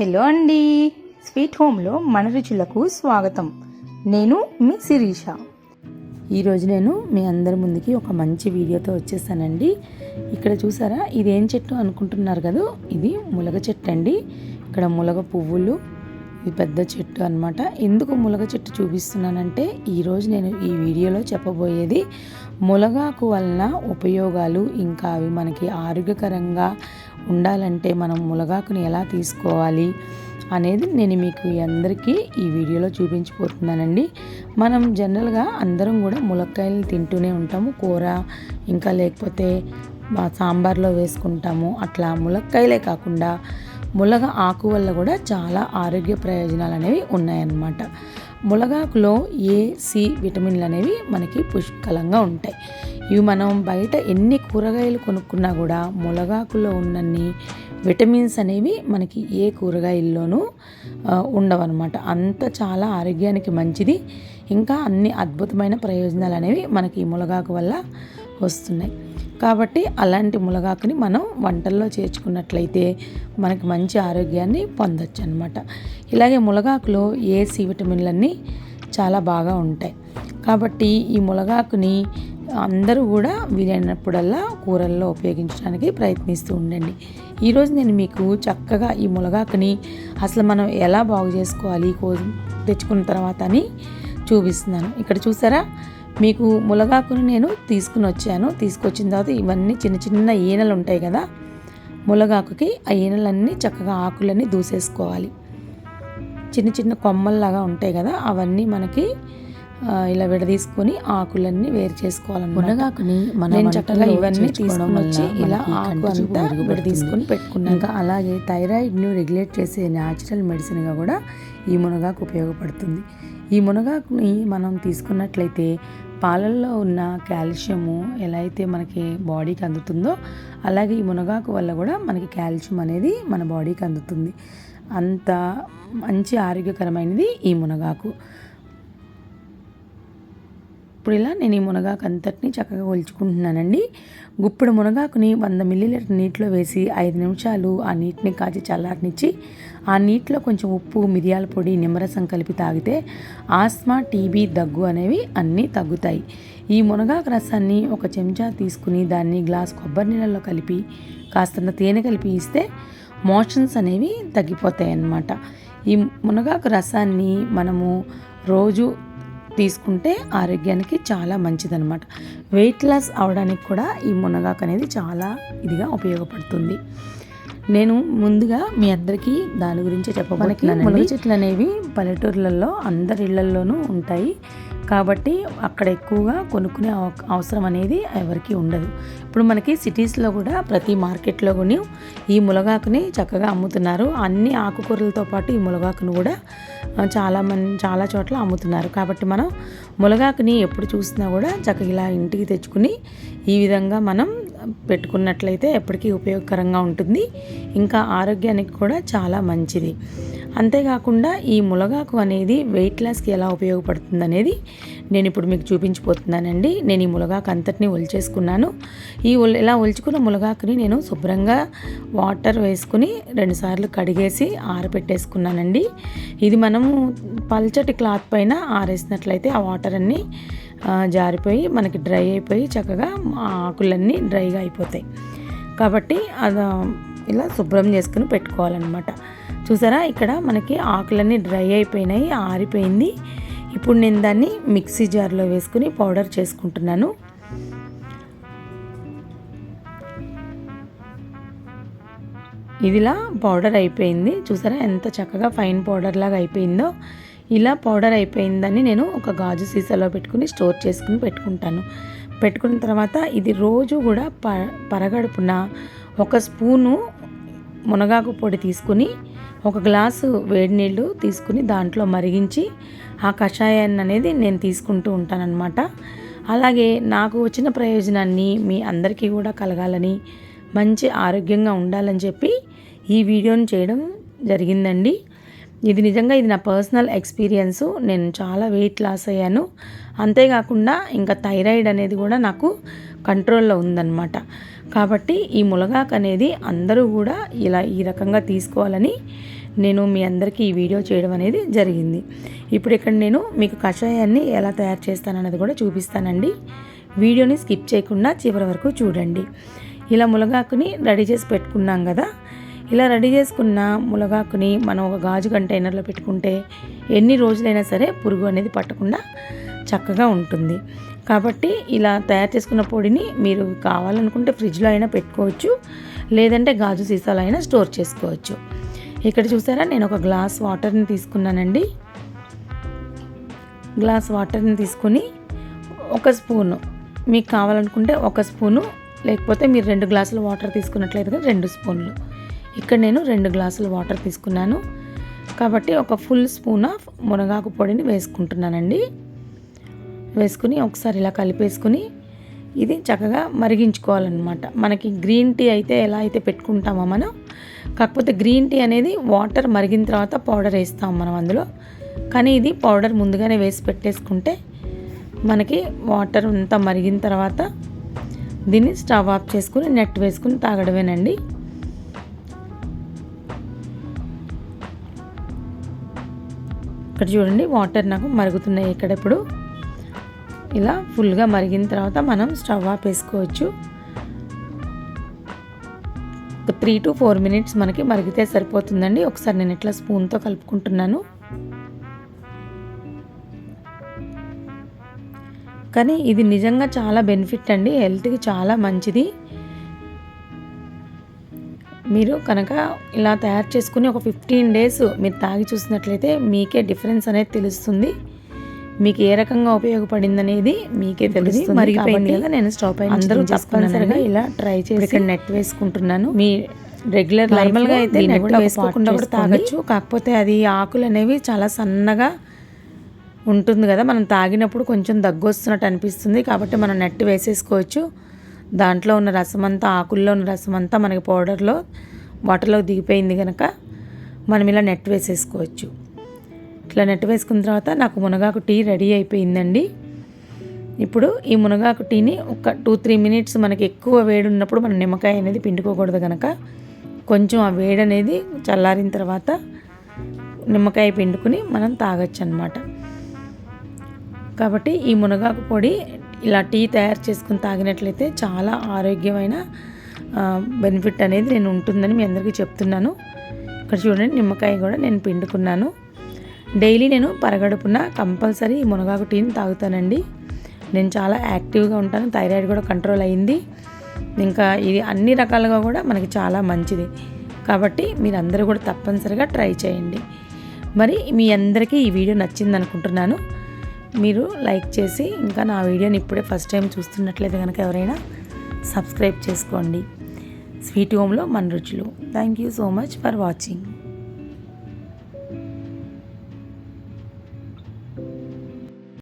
Hello అండి. Sweet హోమ్లో మన రుచులకు స్వాగతం. నేను మీ శిరీష. ఈరోజు నేను మీ అందరి ముందుకి ఒక మంచి వీడియోతో వచ్చేసానండి. ఇక్కడ చూసారా? ఇది ఏం చెట్టు అనుకుంటున్నారు కదా? ఇది ములగ చెట్టు అండి ఇక్కడ ములగ పువ్వులు ఇది పెద్ద చెట్టు అన్నమాట. ఎందుకు ములగ చెట్టు చూపిస్తున్నానంటే ఈరోజు నేను ఈ వీడియోలో చెప్పబోయేది ములగాకు వలన ఉపయోగాలు ఇంకా అవి మనకి ఆరోగ్యకరంగా ఉండాలంటే మనం ములగాకుని ఎలా తీసుకోవాలి అనేది నేను మీకు అందరికీ ఈ వీడియోలో చూపించిపోతున్నానండి మనం జనరల్గా అందరం కూడా ములక్కాయలు తింటూనే ఉంటాము. కూర ఇంకా లేకపోతే సాంబార్లో వేసుకుంటాము. అట్లా ములక్కాయలే కాకుండా ములగ ఆకు వల్ల కూడా చాలా ఆరోగ్య ప్రయోజనాలు అనేవి ఉన్నాయన్నమాట. ములగాకులో ఏ సి విటమిన్లు అనేవి మనకి పుష్కలంగా ఉంటాయి. ఇవి మనం బయట ఎన్ని కూరగాయలు కొనుక్కున్నా కూడా ములగాకులో ఉన్నన్ని విటమిన్స్ అనేవి మనకి ఏ కూరగాయల్లోనూ ఉండవన్నమాట. అంత చాలా ఆరోగ్యానికి మంచిది. ఇంకా అన్ని అద్భుతమైన ప్రయోజనాలు అనేవి మనకి ఈ ములగాకు వల్ల వస్తున్నాయి. కాబట్టి అలాంటి ములగాకుని మనం వంటల్లో చేర్చుకున్నట్లయితే మనకి మంచి ఆరోగ్యాన్ని పొందొచ్చు అనమాట ఇలాగే ములగాకులో ఏ సి విటమిన్లన్నీ చాలా బాగా ఉంటాయి. కాబట్టి ఈ ములగాకుని అందరూ కూడా వీలైనప్పుడల్లా కూరల్లో ఉపయోగించడానికి ప్రయత్నిస్తూ ఉండండి. ఈరోజు నేను మీకు చక్కగా ఈ ములగాకుని అసలు మనం ఎలా బాగు చేసుకోవాలి కో తెచ్చుకున్న తర్వాత అని చూపిస్తున్నాను. ఇక్కడ చూసారా? మీకు ములగాకుని నేను తీసుకుని వచ్చాను. తీసుకొచ్చిన తర్వాత ఇవన్నీ చిన్న చిన్న ఈనెలు ఉంటాయి కదా ములగాకుకి ఆ ఈనెలన్నీ చక్కగా ఆకులన్నీ దూసేసుకోవాలి. చిన్న చిన్న కొమ్మల్లాగా ఉంటాయి కదా అవన్నీ మనకి ఇలా విడదీసుకొని ఆకులన్నీ వేరు చేసుకోవాలి మునగాకుని మన చక్కగా ఇవన్నీ తీసుకొని వచ్చి ఇలా ఆకు అంతా. విడదీసుకొని పెట్టుకున్నాను. ఇంకా అలాగే థైరాయిడ్ను రెగ్యులేట్ చేసే న్యాచురల్ మెడిసిన్గా కూడా ఈ మునగాకు ఉపయోగపడుతుంది. ఈ మునగాకుని మనం తీసుకున్నట్లయితే పాలల్లో ఉన్న కాల్షియము ఎలా అయితే మనకి బాడీకి అందుతుందో అలాగే ఈ మునగాకు వల్ల కూడా మనకి కాల్షియం అనేది మన బాడీకి అందుతుంది. అంత మంచి ఆరోగ్యకరమైనది ఈ మునగాకు. ఇప్పుడు ఇలా నేను ఈ మునగాకు అంతటిని చక్కగా ఒలుచుకుంటున్నానండి. గుప్పుడు మునగాకుని వంద మిల్లీలీటర్ నీటిలో వేసి ఐదు నిమిషాలు ఆ నీటిని కాచి చల్లారనిచ్చి ఆ నీటిలో కొంచెం ఉప్పు మిరియాల పొడి నిమ్మరసం కలిపి తాగితే ఆస్మా టీబీ దగ్గు అనేవి అన్నీ తగ్గుతాయి. ఈ మునగాకు రసాన్ని ఒక చెంచా తీసుకుని దాన్ని గ్లాస్ కొబ్బరి నీళ్ళలో కలిపి కాస్తంత తేనె కలిపి ఇస్తే మోషన్స్ అనేవి తగ్గిపోతాయి అన్నమాట ఈ మునగాకు రసాన్ని మనము రోజు తీసుకుంటే ఆరోగ్యానికి చాలా మంచిదన్నమాట. వెయిట్ లాస్ అవడానికి కూడా ఈ మునగాకు అనేది చాలా ఇదిగా ఉపయోగపడుతుంది. నేను ముందుగా మీ అందరికీ దాని గురించి చెప్పబోతున్నాను మునగ మునగ చెట్లు అనేవి పల్లెటూర్లలో అందరి ఇళ్ళల్లోనూ ఉంటాయి. కాబట్టి అక్కడ ఎక్కువగా కొనుక్కునే అవ- అవసరం అనేది ఎవరికి ఉండదు. ఇప్పుడు మనకి సిటీస్లో కూడా ప్రతి మార్కెట్లో కూడా ఈ మునగాకుని చక్కగా అమ్ముతున్నారు. అన్ని ఆకుకూరలతో పాటు ఈ మునగాకును కూడా చాలా మంది చాలా చోట్ల అమ్ముతున్నారు. కాబట్టి మనం మునగాకుని ఎప్పుడు చూసినా కూడా చక్కగా ఇలా ఇంటికి తెచ్చుకుని ఈ విధంగా మనం పెట్టుకున్నట్లయితే ఎప్పటికీ ఉపయోగకరంగా ఉంటుంది. ఇంకా ఆరోగ్యానికి కూడా చాలా మంచిది. అంతేకాకుండా ఈ ములగాకు అనేది వెయిట్ లాస్కి ఎలా ఉపయోగపడుతుంది అనేది నేను ఇప్పుడు మీకు చూపించిపోతున్నానండి. నేను ఈ ములగాకు అంతటిని ఒలిచేసుకున్నాను. ఈ ఇలా ఒలుచుకున్న ములగాకుని నేను శుభ్రంగా వాటర్ వేసుకుని రెండుసార్లు కడిగేసి ఆరబెట్టేసుకున్నానండి ఇది మనము పల్చటి క్లాత్ పైన ఆరేసినట్లయితే ఆ వాటర్ అన్నీ జారిపోయి మనకి డ్రై అయిపోయి చక్కగా ఆకులన్నీ డ్రైగా అయిపోతాయి. కాబట్టి అది ఇలా శుభ్రం చేసుకుని పెట్టుకోవాలన్నమాట. చూసారా? ఇక్కడ మనకి ఆకులన్నీ డ్రై అయిపోయినాయి ఆరిపోయింది. ఇప్పుడు నేను దాన్ని మిక్సీ జార్లో వేసుకుని పౌడర్ చేసుకుంటున్నాను. ఇదిలా పౌడర్ అయిపోయింది. చూసారా? ఎంత చక్కగా ఫైన్ పౌడర్ లాగా అయిపోయిందో. ఇలా పౌడర్ అయిపోయిందని నేను ఒక గాజు సీసాలో పెట్టుకుని స్టోర్ చేసుకుని పెట్టుకుంటాను. పెట్టుకున్న తర్వాత ఇది రోజు కూడా ప పరగడుపున ఒక స్పూను మునగాకు పొడి తీసుకుని ఒక గ్లాసు వేడి నీళ్ళు తీసుకుని దాంట్లో మరిగించి ఆ కషాయాన్ని అనేది నేను తీసుకుంటూ ఉంటానన్నమాట. అలాగే నాకు వచ్చిన ప్రయోజనాన్ని మీ అందరికీ కూడా కలగాలని మంచి ఆరోగ్యంగా ఉండాలని చెప్పి ఈ వీడియోని చేయడం జరిగిందండి. ఇది నిజంగా ఇది నా పర్సనల్ ఎక్స్పీరియన్స్. నేను చాలా వెయిట్ లాస్ అయ్యాను. అంతేకాకుండా ఇంకా థైరాయిడ్ అనేది కూడా నాకు కంట్రోల్లో ఉందన్నమాట. కాబట్టి ఈ ములగాకు అనేది అందరూ కూడా ఇలా ఈ రకంగా తీసుకోవాలని నేను మీ అందరికీ ఈ వీడియో చేయడం అనేది జరిగింది. ఇప్పుడు ఇక్కడ నేను మీకు కషాయాన్ని ఎలా తయారు చేస్తానన్నది కూడా చూపిస్తానండి. వీడియోని స్కిప్ చేయకుండా చివరి వరకు చూడండి. ఇలా ములగాకుని రెడీ చేసి పెట్టుకున్నాం కదా ఇలా రెడీ చేసుకున్న ములగాకుని మనం ఒక గాజు కంటైనర్లో పెట్టుకుంటే ఎన్ని రోజులైనా సరే పురుగు అనేది పట్టకుండా చక్కగా ఉంటుంది. కాబట్టి ఇలా తయారు చేసుకున్న పొడిని మీరు కావాలనుకుంటే ఫ్రిడ్జ్లో అయినా పెట్టుకోవచ్చు లేదంటే గాజు సీసాలో అయినా స్టోర్ చేసుకోవచ్చు. ఇక్కడ చూసారా? నేను ఒక గ్లాస్ వాటర్ని తీసుకున్నానండి. గ్లాస్ వాటర్ని తీసుకుని ఒక స్పూను మీకు కావాలనుకుంటే ఒక స్పూను లేకపోతే మీరు రెండు గ్లాసులు వాటర్ తీసుకున్నట్లయితే రెండు స్పూన్లు. ఇక్కడ నేను రెండు గ్లాసుల వాటర్ తీసుకున్నాను. కాబట్టి ఒక ఫుల్ స్పూన్ ఆఫ్ మునగాకు పొడిని వేసుకుంటున్నానండి. వేసుకుని ఒకసారి ఇలా కలిపేసుకుని ఇది చక్కగా మరిగించుకోవాలన్నమాట. మనకి గ్రీన్ టీ అయితే ఎలా అయితే పెట్టుకుంటామో మనం కాకపోతే గ్రీన్ టీ అనేది వాటర్ మరిగిన తర్వాత పౌడర్ వేస్తాం మనం అందులో. కానీ ఇది పౌడర్ ముందుగానే వేసి పెట్టేసుకుంటే మనకి వాటర్ అంతా మరిగిన తర్వాత దీన్ని స్టవ్ ఆఫ్ చేసుకుని నెట్ వేసుకుని తాగడమేనండి. ఇక్కడ చూడండి వాటర్ నాకు మరుగుతున్నాయి ఇక్కడ ఇప్పుడు ఇలా ఫుల్గా మరిగిన తర్వాత మనం స్టవ్ ఆఫ్ వేసుకోవచ్చు ఒక త్రీ టు ఫోర్ మినిట్స్ మనకి మరిగితే సరిపోతుందండి. ఒకసారి నేను ఇట్లా స్పూన్తో కలుపుకుంటున్నాను. కానీ ఇది నిజంగా చాలా బెనిఫిట్ అండి. హెల్త్కి చాలా మంచిది. మీరు కనుక ఇలా తయారు చేసుకుని ఒక ఫిఫ్టీన్ డేస్ మీరు తాగి చూసినట్లయితే మీకే డిఫరెన్స్ అనేది తెలుస్తుంది. మీకు ఏ రకంగా ఉపయోగపడింది అనేది మీకే తెలుస్తుంది. మరిగిపోయింది కదా, నేను స్టవ్ పైన అందరూ తప్పనిసరిగా. ఇలా ట్రై చేసి ఇక్కడ నెట్ వేసుకుంటున్నాను. మీ రెగ్యులర్ నార్మల్గా అయితే నెట్ కూడా వేసుకోకుండా కూడా తాగొచ్చు. కాకపోతే అది ఆకులు అనేవి చాలా సన్నగా ఉంటుంది కదా. మనం తాగినప్పుడు కొంచెం దగ్గు వస్తున్నట్టు అనిపిస్తుంది కాబట్టి మనం నెట్ వేసేసుకోవచ్చు. దాంట్లో ఉన్న రసం అంతా ఆకుల్లో ఉన్న రసం అంతా మనకి పౌడర్లో వాటర్లో దిగిపోయింది కనుక మనం ఇలా నెట్ వేసేసుకోవచ్చు. ఇట్లా నెట్ వేసుకున్న తర్వాత నాకు మునగాకు టీ రెడీ అయిపోయిందండి. ఇప్పుడు ఈ మునగాకు టీని ఒక టూ త్రీ మినిట్స్ మనకి ఎక్కువ వేడి ఉన్నప్పుడు మనం నిమ్మకాయ అనేది పిండుకోకూడదు కనుక కొంచెం ఆ వేడి అనేది చల్లారిన తర్వాత నిమ్మకాయ పిండుకుని మనం తాగొచ్చు అనమాట కాబట్టి ఈ మునగాకు పొడి ఇలా టీ తయారు చేసుకుని తాగినట్లయితే చాలా ఆరోగ్యమైన బెనిఫిట్ అనేది నేను ఉంటుందని మీ అందరికీ చెప్తున్నాను. ఇక్కడ చూడండి నిమ్మకాయ కూడా నేను పిండుకున్నాను. డైలీ నేను పరగడుపున కంపల్సరీ మునగాకు టీని తాగుతానండి. నేను చాలా యాక్టివ్గా ఉంటాను థైరాయిడ్ కూడా కంట్రోల్ అయింది. ఇంకా ఇది అన్ని రకాలుగా కూడా మనకి చాలా మంచిది. కాబట్టి మీరు అందరూ కూడా తప్పనిసరిగా ట్రై చేయండి. మరి మీ అందరికీ ఈ వీడియో నచ్చింది అనుకుంటున్నాను మీరు లైక్ చేసి ఇంకా నా వీడియోని ఇప్పుడే ఫస్ట్ టైం చూస్తున్నట్లయితే కనుక ఎవరైనా సబ్స్క్రైబ్ చేసుకోండి. స్వీట్ హోమ్లో మన రుచులు. Thank you so much for watching.